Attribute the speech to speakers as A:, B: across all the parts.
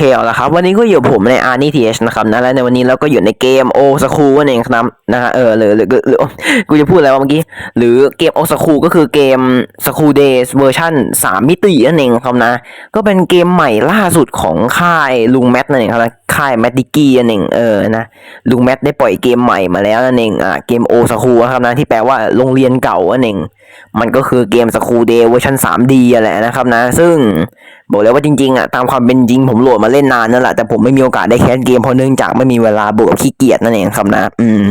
A: เคเอาละครับวันนี้ก็อยู่ผมในอาร์นี่ทีเอชนะครับนะและในวันนี้เราก็อยู่ในเกมโอสคูนั่นเองครับนะฮะเออหรือหรือหรือหรือกูจะพูดอะไรวะเมื่อกี้หรือเกมโอสคูก็คือเกมสคูเดย์เวอร์ชันสามมิตินั่นเองครับนะ ก็เป็นเกมใหม่ล่าสุดของค่ายลุงแมทนั่นเองครับนะค่ายแมดดิกี้นั่นเองเออนะลุงแมทได้ปล่อยเกมใหม่มาแล้วนั่นเองอ่าเกมโอสคูครับนะที่แปลว่าโรงเรียนเก่านั่นเอง มันก็คือเกมสคูเดย์เวอร์ชัน 3D อะแหละนะครับนะ ซึ่งบอกเลยว่าจริงๆอะตามความเป็นจริงผมโหลดมาเล่นนานนั่นแหละแต่ผมไม่มีโอกาสได้แคสเกมเพราะเนื่องจากไม่มีเวลาบวกขี้เกียจนั่นเองครับนะ อืม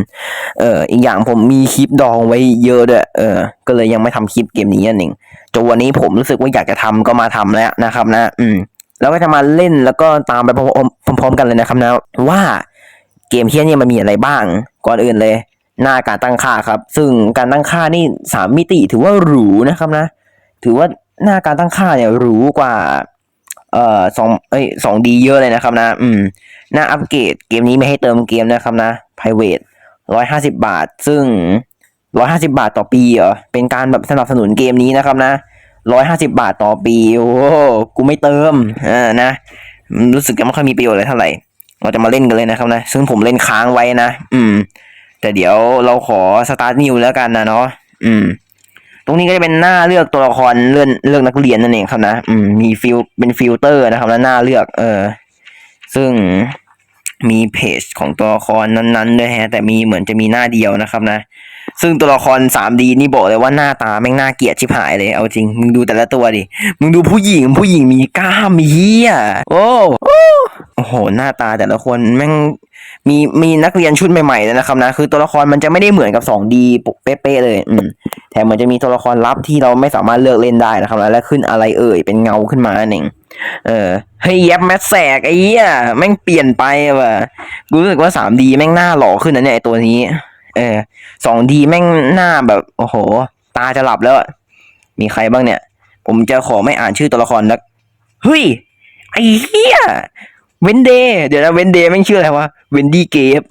A: เอออีกอย่างผมมีคลิปดองไว้เยอะด้วยเออ ก็เลยยังไม่ทำคลิปเกมนี้นั่นเองจนวันนี้ผมรู้สึกว่าอยากจะทำก็มาทำแล้วนะครับ นะ อืมแล้วก็จะมาเล่นแล้วก็ตามไปพร้อมๆกันเลยนะครับนะว่าเกมเฮี้ยเนี่ยมันมีอะไรบ้าง ก่อนอื่นเลย หน้าการตั้งค่าครับ ซึ่งการตั้งค่านี่สามมิติถือว่าหรูนะครับนะ ถือว่าหน้าการตั้งค่าเนี่ยหรูกว่าเอ่อสองเอ้ยสองดีเยอะเลยนะครับนะ อืม หน้าอัปเกรดเกมนี้ไม่ให้เติมเกมนะครับนะ private ร้อยห้าสิบบาท ซึ่งร้อยห้าสิบาทต่อปีเหรอ เป็นการแบบสนับสนุนเกมนี้นะครับนะร้อยห้าสิบาทต่อปี โอ้กูไม่เติมอ่านะรู้สึกจะไม่ค่อยมีประโยชน์เลยเท่าไหร่ เราจะมาเล่นกันเลยนะครับนะ ซึ่งผมเล่นค้างไว้นะ อืม แต่เดี๋ยวเราขอสตาร์ทนิวแล้วกันนะเนาะอืม ตรงนี้ก็จะเป็นหน้าเลือกตัวละครเลื่อนเลือกนักเรียนนั่นเองครับนะอืมมีฟิลเป็นฟิลเตอร์นะครับแล้วหน้าเลือก เออ ซึ่งมีเพจของตัวละครนั้นๆด้วยฮะ แต่มีเหมือนจะมีหน้าเดียวนะครับนะ ซึ่งตัวละคร 3D นี่บอกเลยว่าหน้าตาแม่งน่าเกลียดชิบหายเลย เอาจริง มึงดูแต่ละตัวดิ มึงดูผู้หญิง ผู้หญิงมีกล้ามีเหี้ยโอ้โอ้โห หน้าตาแต่ละคนแม่งมีมีนักเรียนชุดใหม่ๆเลยนะครับนะ คือตัวละครมันจะไม่ได้เหมือนกับ 2D เป๊ะๆเลย อืมแถมมันจะมีตัวละครลับที่เราไม่สามารถเลือกเล่นได้นะครับนะและขึ้นอะไรเอ่ยเป็นเงาขึ้นมาหนั่งเออเฮ้ยแยบแมสแสกไอ้เหี้ยแม่งเปลี่ยนไปว่ะรู้สึกว่า 3D แม่งหน้าหล่อขึ้นนะเนี่ยไอตัวนี้ เออ 2D แม่งหน้าแบบ โอ้โห ตาจะหลับแล้ว มีใครบ้างเนี่ย ผมจะขอไม่อ่านชื่อตัวละครแล้วเฮ้ย ไอ้เหี้ยเวนเดย์เดี๋ยวนะเวนเดย์แม่งชื่ออะไรวะเวนดี้เกฟ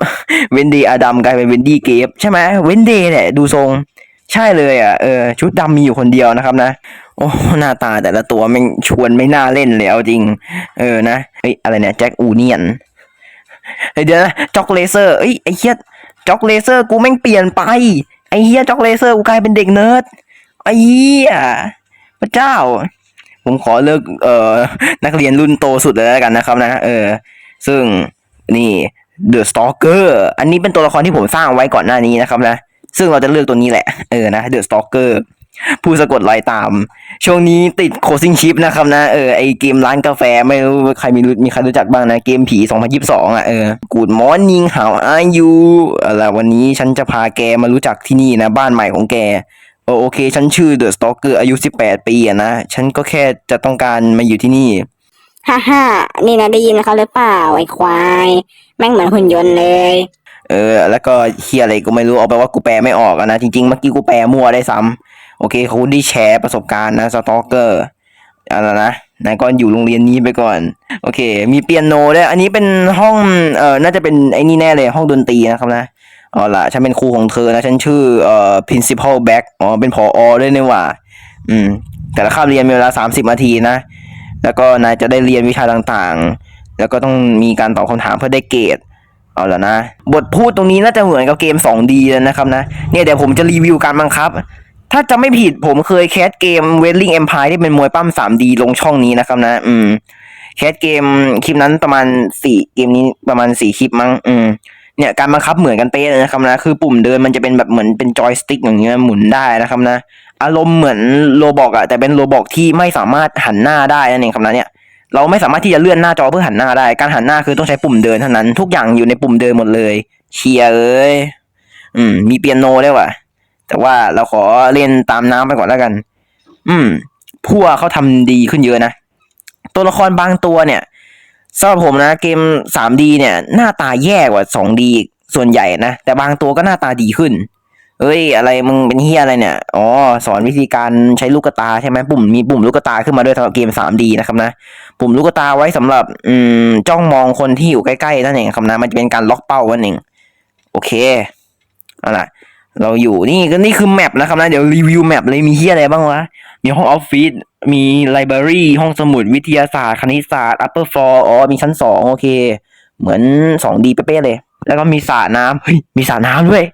A: เวนเดย์อดัมกลายเป็นเวนดี้เกฟใช่ไหมเวนเดย์เนี่ยดูทรง ใช่เลยอะเออชุดดำมีอยู่คนเดียวนะครับนะ โอ้หน้าตาแต่ละตัวม่งชวนไม่น่าเล่นเลยเอาจริง เออนะเฮ้ยอะไรเนี่ยแจ็คอูเนียนเดี๋ยวนะจ็อกเลเซอร์เอ้ยไอ้เฮีย จ็อกเลเซอร์กูแม่งเปลี่ยนไป ไอ้เฮียจ็อกเลเซอร์กูกลายเป็นเด็กเนิร์ดไอ้เฮียพระเจ้า ผมขอเลิกเอ่อนักเรียนรุ่นโตสุดเลยแล้วกันนะครับนะเออ ซึ่งนี่เดอะสตอเกอร์อันนี้เป็นตัวละครที่ผมสร้างไว้ก่อนหน้านี้นะครับนะ ซึ่งเราจะเลือกตัวนี้แหละ เออนะเดอะสตอเกอร์ ผู้สะกดรอยตาม ช่วงนี้ติดโคซิงชิปนะครับนะ เออไอเกมร้านกาแฟไม่รู้ใครมีรู้มีใครรู้จักบ้างนะ เกมผี 2022 อะ เออ Good morning how are you อะไรวันนี้ฉันจะพาแกมารู้จักที่นี่นะ บ้านใหม่ของแกเออโอเค ฉันชื่อเดอะสตอเกอร์อายุ 18 ปีอะนะ ฉันก็แค่จะต้องการมาอยู่ที่นี่
B: ฮ่าฮ่านี่นะได้ยินเขาหรือเปล่าไอ้ควาย แม่งเหมือนหุ่นยนต์เลย
A: เออ แล้วก็เฮียอะไรก็ไม่รู้เอาไปนว่ากูแปลไม่ออกอะนะ จริงๆเมื่อกี้กูแปลมั่วได้ซ้ำ โอเคเขาได้แชร์ประสบการณ์นะสตอกเกอร์อะไรนะนายก็อยู่โรงเรียนนี้ไปก่อน โอเค มีเปียโนด้วย อันนี้เป็นห้องเอ่อน่าจะเป็นไอ้นี่แน่เลยห้องดนตรีนะครับนะเอาล่ะฉันเป็นครูของเธอนะ ฉันชื่อเอ่อ principal back อ๋อเป็นผออด้วยนี่หว่า อืม แต่ละคาบเรียนมีเวลาสามสิบนาทีนะ แล้วก็นายจะได้เรียนวิชาต่างๆ แล้วก็ต้องมีการตอบคำถามเพื่อได้เกรดเอาละนะ บทพูดตรงนี้น่าจะเหมือนกับเกม 2D เลยนะครับนะ เนี่ยเดี๋ยวผมจะรีวิวการบังคับ ถ้าจะไม่ผิดผมเคยแคสเกม Wrestling Empire ที่เป็นมวยปั้ม 3D ลงช่องนี้นะครับนะ อืม แคสเกมคลิปนั้นประมาณสี่เกมนี้ประมาณสี่คลิปมั้ง อืม เนี่ยการบังคับเหมือนกันเป๊ะเลยนะครับนะ คือปุ่มเดินมันจะเป็นแบบเหมือนเป็นจอยสติ๊กอย่างเงี้ยหมุนได้นะครับนะ อารมณ์เหมือนโรบอกอะแต่เป็นโรบอกที่ไม่สามารถหันหน้าได้นั่นเองครับนะเนี่ยเราไม่สามารถที่จะเลื่อนหน้าจอเพื่อหันหน้าได้ การหันหน้าคือต้องใช้ปุ่มเดินเท่านั้น ทุกอย่างอยู่ในปุ่มเดินหมดเลย เชียร์เอ้ย อืม มีเปียโนด้วยว่ะ แต่ว่าเราขอเล่นตามน้ำไปก่อนแล้วกัน อืม พวกเขาทำดีขึ้นเยอะนะ ตัวละครบางตัวเนี่ยสำหรับผมนะเกม 3D เนี่ย หน้าตาแย่กว่า 2D ส่วนใหญ่นะ แต่บางตัวก็หน้าตาดีขึ้น เอ้ย อะไรมึงเป็นเฮียอะไรเนี่ย อ๋อ สอนวิธีการใช้ลูกตาใช่ไหมปุ่มมีปุ่มลูกตาขึ้นมาด้วยสำหรับเกม 3D นะครับนะ ปุ่มลูกตาไว้สำหรับ อืม จ้องมองคนที่อยู่ใกล้ๆนั่นเองครับนะ มันจะเป็นการล็อกเป้านั่นเอง โอเคเอาล่ะ เราอยู่นี่ก็นี่คือแมปนะครับนะเดี๋ยวรีวิวแมปเลยมีเฮียอะไรบ้างวะ มีห้องออฟฟิศมีไลบรารีห้องสมุดวิทยาศาสตร์คณิตศาสตร์ upper floor อ๋อมีชั้นสองโอเค เหมือนสองดีเป๊ะเลย แล้วก็มีสระน้ำเฮ้ยมีสระน้ำด้วย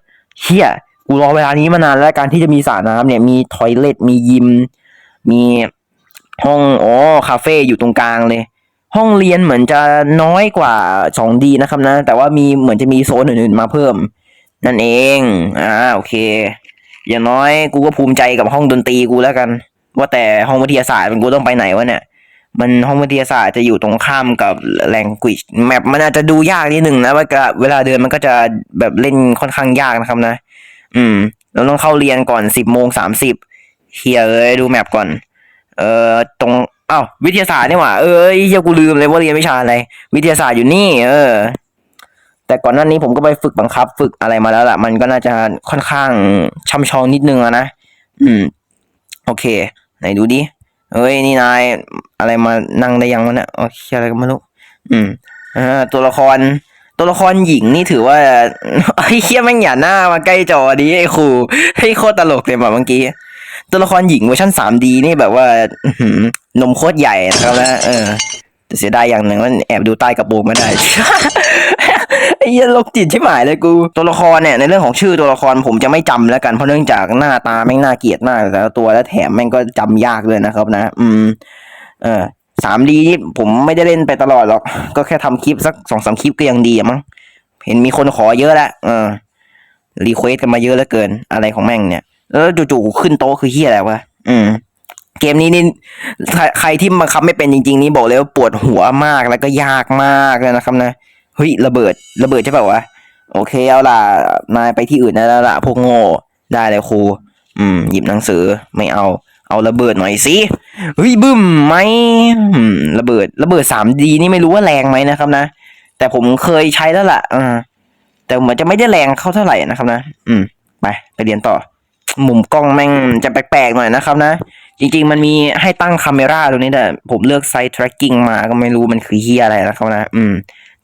A: เฮียกูรอเวลานี้มานานแล้วการที่จะมีสระน้ำเนี่ยมีทอยเลทมียิม มีห้องอ๋อคาเฟ่อยู่ตรงกลางเลย ห้องเรียนเหมือนจะน้อยกว่า 2D นะครับนะ แต่ว่ามีเหมือนจะมีโซนอื่นๆมาเพิ่ม นั่นเอง อ่า โอเค อย่างน้อยกูก็ภูมิใจกับห้องดนตรีกูแล้วกัน ว่าแต่ห้องวิทยาศาสตร์มันกูต้องไปไหนวะเนี่ย มันห้องวิทยาศาสตร์จะอยู่ตรงข้ามกับ language map มันอาจจะดูยากนิดหนึ่งนะว่าเวลาเดินมันก็จะแบบเล่นค่อนข้างยากนะครับนะ อืม เราต้องเข้าเรียนก่อนสิบโมงสามสิบเฮียเอ้ยดูแมปก่อน เอ่อ ตรงอ้าววิทยาศาสตร์นี่หว่า เอ้ยเฮียกูลืมเลยว่าเรียนวิชาอะไร วิทยาศาสตร์อยู่นี่ เออ แต่ก่อนหน้านี้ผมก็ไปฝึกบังคับ ฝึกอะไรมาแล้วล่ะ มันก็น่าจะค่อนข้างช่ำชองนิดนึงอะนะ อืม โอเค ไหนดูดิเอ้ย นี่นาย อะไรมานั่งได้ยังวะเนี่ยโอเคอะไรก็ไม่รู้ อืมอ่าตัวละคร ตัวละครหญิงนี่ถือว่าไอ้เคี้ยแม่งอย่าหน้ามาใกล้จอดีไอ้ครูให้โคตรตลกเลยแบบเมื่อกี้ ตัวละครหญิงเวอร์ชัน 3D นี่แบบว่าหนมโคตรใหญ่นะครับแล้วเออ แต่เสียดายอย่างหนึ่งว่าแอบดูใต้กระโปรงไม่ได้ ไอ้เหี้ยโรคจิตชิบหายเลยกู ตัวละครเนี่ยในเรื่องของชื่อตัวละครผมจะไม่จำแล้วกันเพราะเนื่องจากหน้าตาแม่งน่าเกลียดมากแต่ละตัวและแถมแม่งก็จำยากเลยนะครับ นะ อืม เออสามดีนี่ผมไม่ได้เล่นไปตลอดหรอก ก็แค่ทำคลิปสักสองสามคลิปก็ยังดีอะมั้งเห็นมีคนขอเยอะแล้วเออรีเควสกันมาเยอะเหลือเกิน อะไรของแม่งเนี่ย แล้วจู่ๆขึ้นโต๊ะคือเฮียอะไรวะ อืม เกมนี้นี่ใครที่บังคับไม่เป็นจริง ๆ นี่บอกเลยว่าปวดหัวมากแล้วก็ยากมากเลยนะครับนะเฮ้ยระเบิดระเบิดใช่เปล่าวะโอเคเอาล่ะนายไปที่อื่นได้แล้วล่ะพวกโง่ได้เลยครูอืม หยิบหนังสือไม่เอา เอาระเบิดหน่อยสิเฮ้ยบึ้มไหมอืมระเบิดระเบิดสามดีนี่ไม่รู้ว่าแรงไหมนะครับนะแต่ผมเคยใช้แล้วล่ะอ่าแต่เหมือนจะไม่ได้แรงเข้าเท่าไหร่นะครับนะ อืม ไปไปเรียนต่อ มุมกล้องแม่งจะแปลกๆหน่อยนะครับนะ จริง ๆ มันมีให้ตั้งคาเมราตรงนี้แต่ผมเลือกไซต์ tracking มาก็ไม่รู้มันคือเฮียอะไรนะครับนะ อืม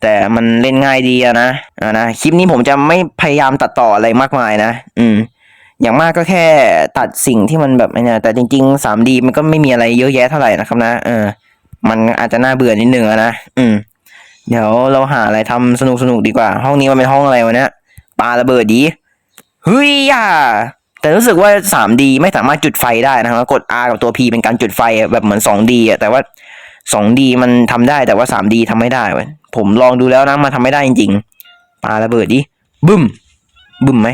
A: แต่มันเล่นง่ายดีนะอ่านะ คลิปนี้ผมจะไม่พยายามตัดต่ออะไรมากมายนะ อืม อย่างมากก็แค่ตัดสิ่งที่มันแบบเนี่ยแต่จริง ๆ 3D มันก็ไม่มีอะไรเยอะแยะเท่าไหร่นะครับนะ เออ มันอาจจะน่าเบื่อนิดนึงอะนะ อืม เดี๋ยวเราหาอะไรทำสนุกสนุกๆดีกว่า ห้องนี้มันเป็นห้องอะไรวะเนี่ยปาระเบิดดีเฮ้ยอะ แต่รู้สึกว่า 3D ไม่สามารถจุดไฟได้นะครับกด R กับตัว P เป็นการจุดไฟแบบเหมือน 2D อะแต่ว่า 2D มันทำได้แต่ว่า 3D ทำไม่ได้เว้ยผมลองดูแล้วนะมันทำไม่ได้จริงๆปาระเบิดดิบึ้มบึ้มไหม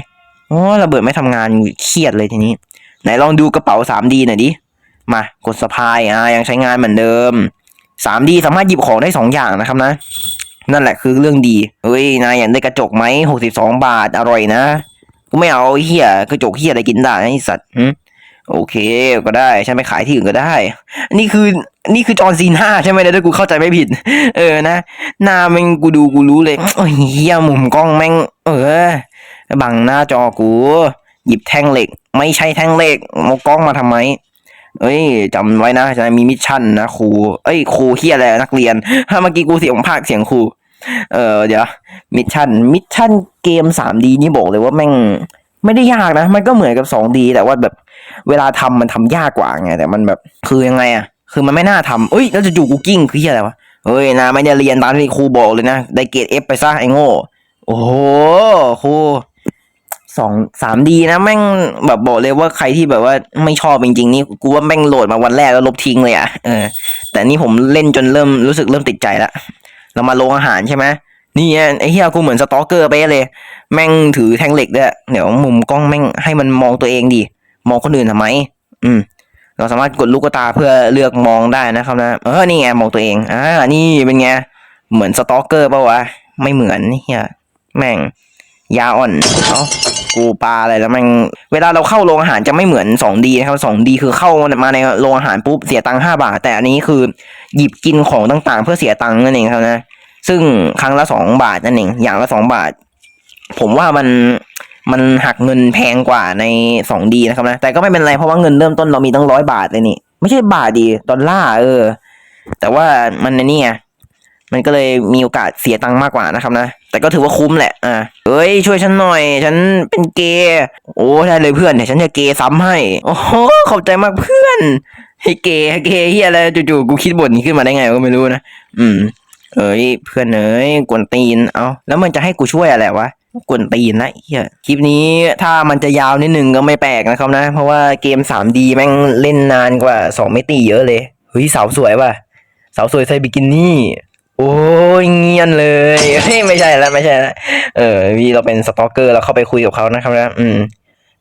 A: อ๋อระเบิดไม่ทำงานเครียดเลยทีนี้ ไหนลองดูกระเป๋า 3D หน่อยดิมากดสะพายอ่ายังใช้งานเหมือนเดิม 3D สามารถหยิบของได้สองอย่างนะครับนะ นั่นแหละคือเรื่องดีเฮ้ยนายอยากได้กระจกไหมหกสิบสองบาทอร่อยนะ ไม่เอาไอ้เฮียกระจกเฮียอะไรกินได้ไอ้สัตว์หึโอเค ก็ได้ฉันไปขายที่อื่นก็ได้ นี่คือ นี่คือจอห์นซีน่าใช่ไหมเนี่ยถ้ากูเข้าใจไม่ผิด เออนะหน้าแม่งกูดูกูรู้เลยโอ้ยเฮียมุมกล้องแม่ง เออบังหน้าจอกู หยิบแท่งเหล็ก ไม่ใช่แท่งเหล็กมากล้องมาทำไมเอ้ยจำไว้นะจะมีมิชชั่นนะครู เอ้ยครูเฮียอะไรนักเรียนถ้าเมื่อกี้กูเสียงภาคเสียงครู เออเดี๋ยวมิชชั่นมิชชั่นเกม 3D นี่บอกเลยว่าแม่งไม่ได้ยากนะ มันก็เหมือนกับ 2D แต่ว่าแบบเวลาทำมันทำยากกว่าไงแต่มันแบบคือยังไงอะคือมันไม่น่าทำเอ้ยแล้วจะจู่กูกิ้งคือเฮียอะไรวะเฮ้ยนะไม่ได้เรียนตามที่ครูบอกเลยนะได้เกรด F ไปซะไอ้โง่โอ้โหครูสองสามดีนะแม่งแบบบอกเลยว่าใครที่แบบว่าไม่ชอบจริงๆนี่กูว่าแม่งโหลดมาวันแรกแล้วลบทิ้งเลยอะเออแต่นี่ผมเล่นจนเริ่มรู้สึกเริ่มติดใจละ เรามาโรงอาหารใช่ไหมนี่ไงไอ้เฮียกูเหมือนสตอกเกอร์ไปเลย แม่งถือแท่งเหล็กด้วยเดี๋ยวมุมกล้องแม่งให้มันมองตัวเองดิมองคนอื่นทำไม อืม เราสามารถกดลูกตาเพื่อเลือกมองได้นะครับนะเออนี่ไงมองตัวเองอ่านี่เป็นไงเหมือนสตอกเกอร์ปะวะไม่เหมือนเฮียแม่งยาอ่อนเอ้ากูปลาอะไรแล้วมันเวลาเราเข้าโรงอาหารจะไม่เหมือน 2D นะครับ 2D คือเข้ามาในโรงอาหารปุ๊บเสียตังค์5บาท แต่อันนี้คือหยิบกินของต่างๆ เพื่อเสียตังค์นั่นเองครับนะ ซึ่งครั้งละ2บาทนั่นเองอย่างละ2บาท ผมว่ามันมันหักเงินแพงกว่าใน 2D นะครับนะแต่ก็ไม่เป็นไรเพราะว่าเงินเริ่มต้นเรามีตั้งร้อยบาทเลยนี่ไม่ใช่บาทดีดอลลาร์เออ แต่ว่ามันในนี่ไงมันก็เลยมีโอกาสเสียตังค์มากกว่านะครับนะ แต่ก็ถือว่าคุ้มแหละ อะเอ้ย ช่วยฉันหน่อย ฉันเป็นเกย์โอ้ได้เลยเพื่อนเดี๋ยวฉันจะเกย์ซ้ำให้ โอ้โหขอบใจมากเพื่อน ให้เกย์เกย์เฮียอะไรจู่ๆกูคิดบทนี้ขึ้นมาได้ไงก็ไม่รู้นะ อืม เอ้ยเพื่อนเอ้ยกวนตีนเอาแล้วมันจะให้กูช่วยอะไรวะกวนตีนนะเฮียคลิปนี้ถ้ามันจะยาวนิดนึงก็ไม่แปลกนะครับนะ เพราะว่าเกม 3D แม่งเล่นนานกว่า2มิติเยอะเลยเฮ้ยสาวสวยว่ะสาวสวยใส่บิกินี่โอ้ยเงียนเลยเฮ้ยไม่ใช่แล้วไม่ใช่แล้วเออวีเราเป็นสตอกเกอร์เราเข้าไปคุยกับเขานะครับนะอืม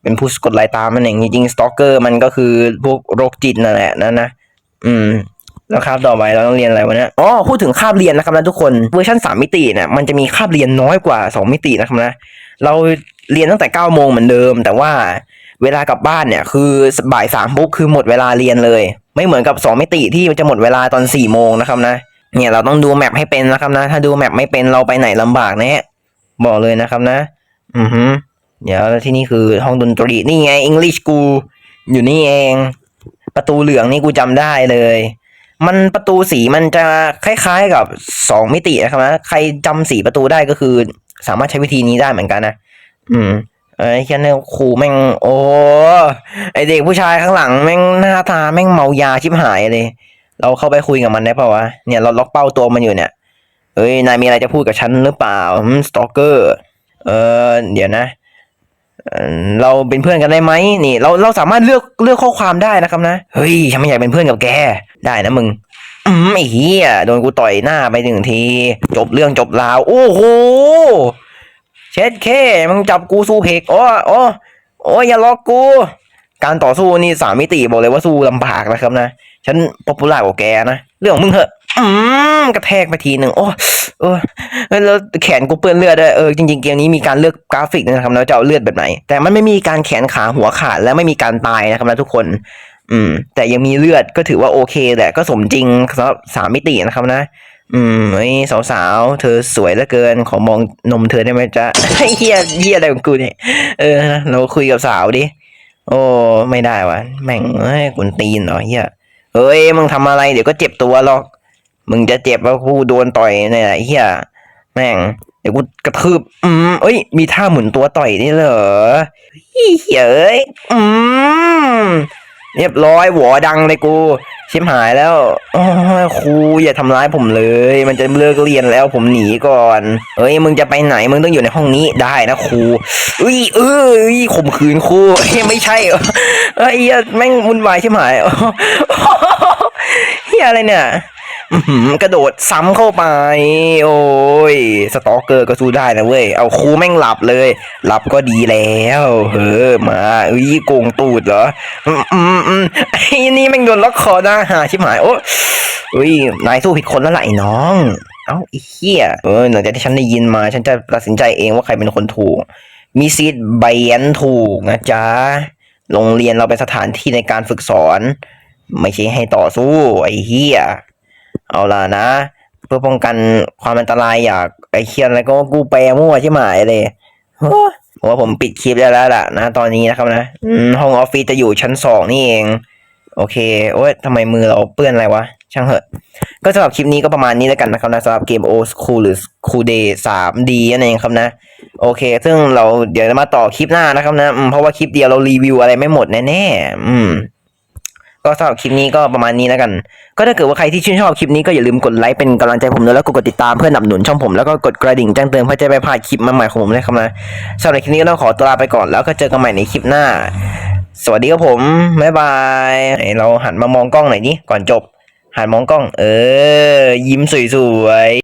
A: เป็นผู้กดไลค์ตามมันเองจริงๆสตอกเกอร์มันก็คือพวกโรคจิตนั่นแหละนั่นนะอืม แล้วคาบต่อไปเราต้องเรียนอะไรวะเนี่ยอ๋อพูดถึงคาบเรียนนะครับนะทุกคนเวอร์ชัน3มิติเนี่ยมันจะมีคาบเรียนน้อยกว่า 2 มิตินะครับนะเราเรียนตั้งแต่9โมงเหมือนเดิม แต่ว่าเวลากลับบ้านเนี่ยคือบ่ายสามปุ๊บคือหมดเวลาเรียนเลย ไม่เหมือนกับ 2 มิติที่จะหมดเวลาตอน4โมงนะครับนะเนี่ยเราต้องดูแมปให้เป็นนะครับนะ ถ้าดูแมปไม่เป็นเราไปไหนลำบากแน่บอกเลยนะครับนะ อือฮึเดี๋ยวที่นี่คือห้องดนตรีนี่ไง English กูอยู่นี่เอง ประตูเหลืองนี่กูจำได้เลย มันประตูสีมันจะคล้าย ๆกับสองมิตินะครับนะใครจำสีประตูได้ก็คือ สามารถใช้วิธีนี้ได้เหมือนกันนะอืมไอ้แค่นี้ครูแม่ง โอ้ไอเด็กผู้ชายข้างหลังแม่งหน้าตาแม่งเมายาชิบหายเลย เราเข้าไปคุยกับมันได้เปล่าวะเนี่ยเราล็อกเป้าตัวมันอยู่เนี่ยเอ้ยนายมีอะไรจะพูดกับฉันหรือเปล่าสตอกเกอร์เออเดี๋ยวนะเราเป็นเพื่อนกันได้ไหมนี่ เราเราสามารถเลือกเลือกข้อความได้นะครับนะเฮ้ยฉันไม่อยากเป็นเพื่อนกับแก ได้นะมึง อืมไอ้เหี้ยโดนกูต่อยหน้าไปหนึ่งที จบเรื่องจบราว โอ้โห เช็ดเค มึงจับกูสู้เพกโอ้โอ้โอ้ยอย่าล็อกกู การต่อสู้นี่สามมิติบอกเลยว่าสู้ลำบากนะครับนะ ฉันป๊อปปูล่ากว่าแกนะ เรื่องของมึงเหอะ อืมกระแทกไปทีหนึ่งโอ้เออแล้วแขนกูเปื้อนเลือดด้วยเออจริงๆเกมนี้มีการเลือกกราฟิกนะครับแล้วจะเอาเลือดแบบไหน แต่มันไม่มีการแขนขาหัวขาดและไม่มีการตายนะครับนะทุกคน อืม แต่ยังมีเลือดก็ถือว่าโอเคแหละก็สมจริงสำหรับสามมิตินะครับนะ อืมไอ้สาวๆ เธอสวยเหลือเกิน ขอมองนมเธอได้ไหมจ๊ะ เฮียเฮียอะไรของกูเนี่ย เออ เราคุยกับสาวดิ โอ้ไม่ได้วะแม่งเอ้ยกุนตีนเหรอเฮียเฮ้ยมึงทำอะไรเดี๋ยวก็เจ็บตัวหรอก มึงจะเจ็บว่ากูโดนต่อยเนี่ยไอ้เฮียแม่งเดี๋ยวกูกระทืบ อืมเอ้ย มีท่าหมุนตัวต่อยนี่เหรอเฮ้ยเอ้ย อืม เรียบร้อยหัวดังเลยกู ชิบหายแล้วครูอย่าทำร้ายผมเลย มันจะเลิกเรียนแล้วผมหนีก่อน เอ้ยมึงจะไปไหนมึงต้องอยู่ในห้องนี้ได้นะครูอุ้ยเอ้ยข่มขืนครูไม่ใช่เอ้ยเหี้ยแม่งวุ่นวายชิบหายเฮียอะไรเนี่ยกระโดดซ้ำเข้าไป โอ้ย สตอกเกอร์ก็สู้ได้นะเว้ย เอาครูแม่งหลับเลย หลับก็ดีแล้ว เฮ้อมาอุ้ยโกงตูดเหรอ อืม อืมอืมไอ้นี่แม่งโดนล็อกคอหน้าหาชิบหายโอ้อุ้ยนายสู้ผิดคนแล้วล่ะไอ้น้อง เอ้าไอ้เหี้ยเออหลังจากที่ฉันได้ยินมา ฉันจะตัดสินใจเองว่าใครเป็นคนถูก มีซีดใบยันถูกนะจ๊ะโรงเรียนเราเป็นสถานที่ในการฝึกสอน ไม่ใช่ให้ต่อสู้ ไอ้เหี้ยเอาล่ะนะ เพื่อป้องกันความอันตรายอยากไอ้เคียนอะไรก็กูแปลมั่วใช่ไหมเลยโอ้ย ผมว่าผมปิดคลิปได้แล้วล่ะนะ ตอนนี้นะครับนะห้องออฟฟิศจะอยู่ชั้นสองนี่เอง โอเค โอ้ยทำไมมือเราเปื้อนอะไรวะ ช่างเหอะ ก็สำหรับคลิปนี้ก็ประมาณนี้แล้วกันนะครับนะสำหรับเกมโอสคูลหรือ Cool Day 3D นั่นเองครับนะ โอเค ซึ่งเราเดี๋ยวมาต่อคลิปหน้านะครับนะเพราะว่าคลิปเดียวเรารีวิวอะไรไม่หมดแน่ๆอืม ก็สำหรับคลิปนี้ก็ประมาณนี้แล้วกัน ก็ถ้าเกิดว่าใครที่ชื่นชอบคลิปนี้ก็อย่าลืมกดไลค์เป็นกำลังใจผมด้วยแล้วก็กดติดตามเพื่อนับสนุนช่องผมแล้วก็กดกระดิ่งแจ้งเตือนเพื่อจะไม่พลาดคลิปใหม่ๆของผมนะครับนะสำหรับคลิปนี้ก็ต้องขอตัวลาไปก่อนแล้วก็เจอกันใหม่ในคลิปหน้า สวัสดีครับผมบ๊ายบายเราหันมามองกล้องหน่อยดิก่อนจบ หันมองกล้อง เออ ยิ้มสวยๆ